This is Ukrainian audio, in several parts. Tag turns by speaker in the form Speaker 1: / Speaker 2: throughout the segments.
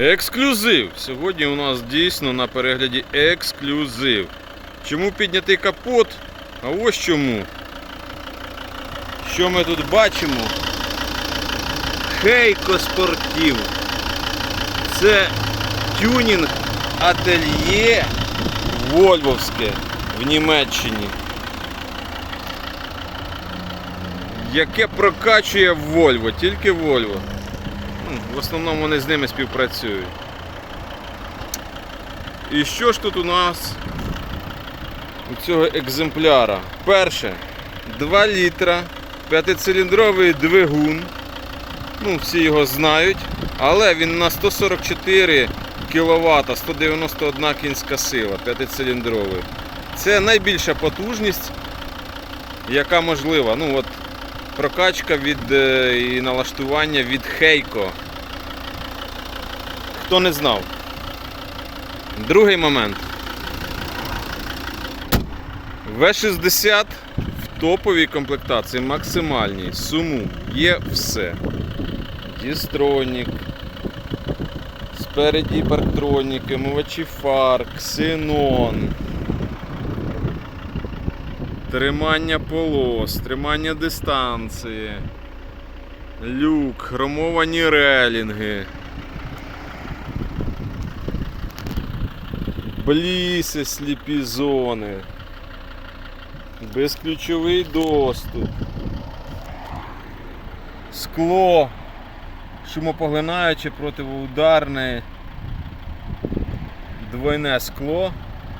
Speaker 1: Ексклюзив! Сьогодні у нас дійсно на перегляді ексклюзив. Чому піднятий капот? А ось чому. Що ми тут бачимо? Хейко спортів. Це тюнінг ательє Вольвовське в Німеччині. Яке прокачує Volvo, тільки Volvo. Ну, В основному вони з ними співпрацюють. І що ж тут у нас у цього екземпляра? Перше, 2 літра, п'ятициліндровий двигун. Ну, всі його знають, але він на 144 кВт, 191 кінська сила, п'ятициліндровий. Це найбільша потужність, яка можлива. Ну, от, прокачка від е, і налаштування від Хейко. Хто не знав. Другий момент. В60 в топовій комплектації максимальній. Суму є все. Дістронік. Спереді парктроніки, мивачі фар, ксенон. Тримання полос, тримання дистанції, люк, хромовані релінги, бліси, сліпі зони, безключовий доступ, скло, шумопоглинаюче противоударне, двойне скло,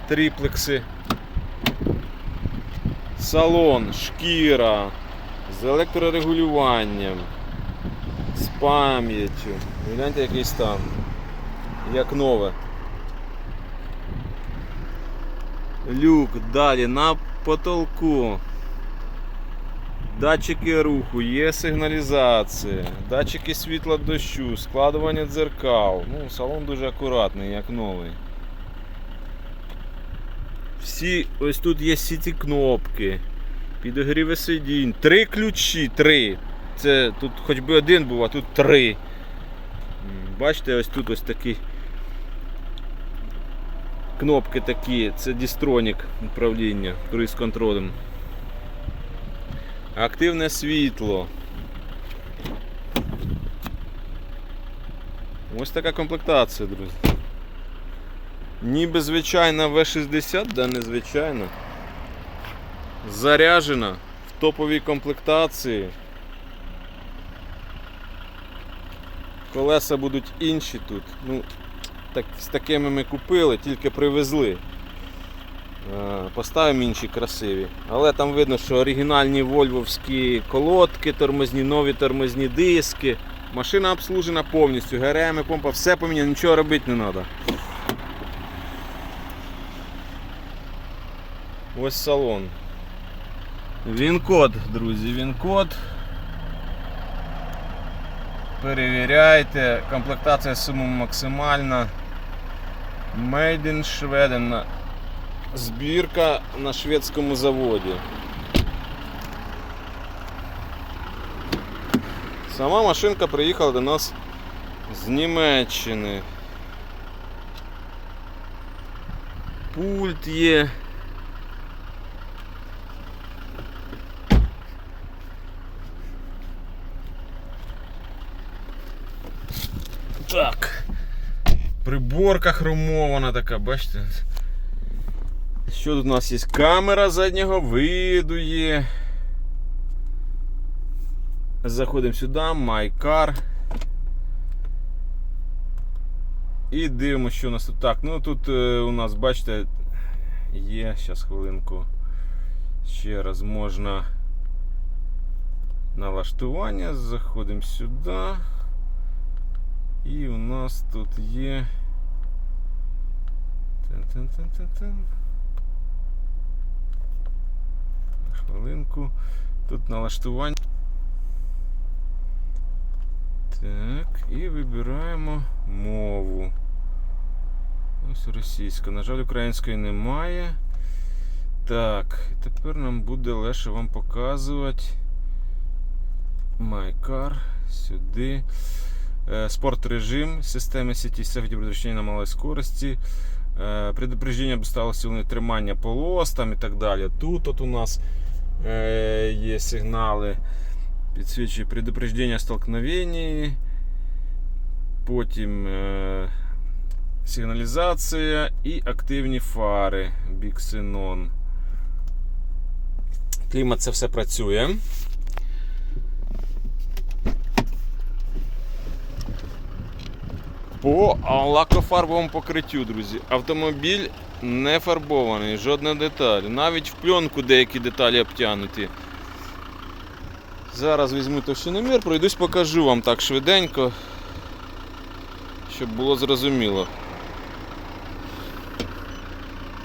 Speaker 1: триплекси. Салон, шкіра з електрорегулюванням, з пам'яттю. Гляньте, який стан. Як нове. Люк далі на потолку. Датчики руху, є сигналізація, датчики світла дощу, складування дзеркал. Ну, салон дуже акуратний, як новий. Всі, ось тут є всі ці кнопки, підогріви сидінь, три ключі, три. Це тут хоч би один був, а тут три. Бачите, ось тут ось такі кнопки такі, це дістронік управління круїз контролем. Активне світло. Ось така комплектація, друзі. Ніби звичайна В60, да не звичайна. Заряжена в топовій комплектації. Колеса будуть інші тут. Ну, так, з такими ми купили, тільки привезли. Е, Поставимо інші красиві. Але там видно, що оригінальні вольвовські колодки, тормозні, нові тормозні диски. Машина обслужена повністю, ГРМ, помпа, все поміняно, нічого робити не треба. Ось салон. Він-код, друзі, він-код. Перевіряйте. Комплектація суму максимальна. Made in Sweden. Збірка на шведському заводі. Сама машинка приїхала до нас з Німеччини. Пульт є. Так. Приборка хромована така, бачите? Що тут у нас є? Камера заднього виду є. Заходимо сюди, Car. І дивимося, що у нас тут. Так, ну тут е, у нас, бачите, є, зараз хвилинку. Ще раз можна налаштування. Заходимо сюди. І у нас тут є. Хвилинку. Тут налаштування. Так, і вибираємо мову. Ось російська. На жаль, української немає. Так, тепер нам буде легше вам показувати. Car. Сюди. Э, Спорт-режим системи сети Safety предупреждение на малой скорости. Э, Предупреждение об усталости волны тримання полос там і так далі. Тут от у нас е, є сигнали, підсвічує предупреждення о столкновенні. Потім е, сигналізація і активні фари Bixenon. Клімат це все працює. По лакофарбовому покриттю, друзі. Автомобіль не фарбований, жодна деталь. Навіть в пленку деякі деталі обтянуті. Зараз візьму товщиномір, пройдусь, покажу вам так швиденько, щоб було зрозуміло.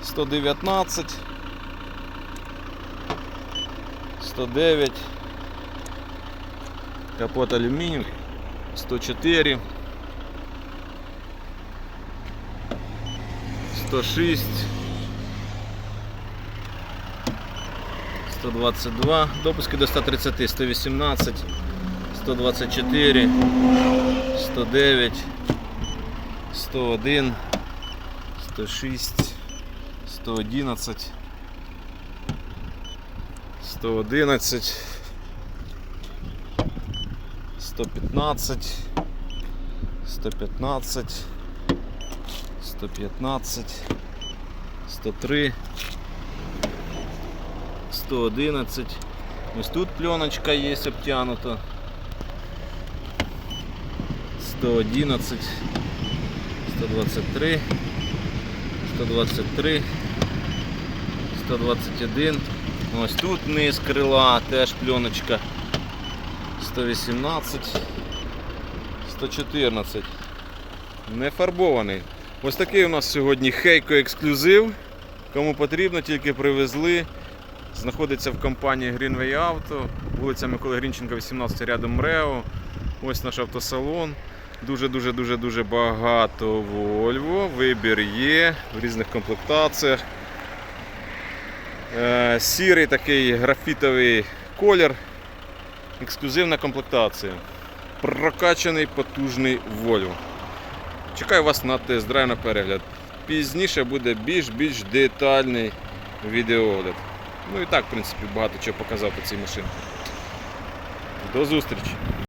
Speaker 1: 119, 109, капот алюмінієвий, 104. 106, 122, допуски до 130, 118, 124, 109, 101, 106, 111, 111, 115, 115, 115, 103, 111. Ось тут пленочка є обтянута. 111, 123, 123, 121. Ось тут низ крила, теж пленочка. 118, 114 не фарбований. Ось такий у нас сьогодні Хейко ексклюзив. Кому потрібно, тільки привезли. Знаходиться в компанії Greenway Auto, вулиця Миколи Грінченка, 18 рядом МРЕО. Ось наш автосалон. Дуже-дуже дуже дуже багато Volvo. Вибір є в різних комплектаціях. Е, Сірий такий графітовий колір. Ексклюзивна комплектація. Прокачаний потужний Volvo. Чекаю вас на тест-драйв на перегляд. Пізніше буде більш-більш детальний відеоогляд. Ну і так, в принципі, багато чого показав по цій машині. До зустрічі!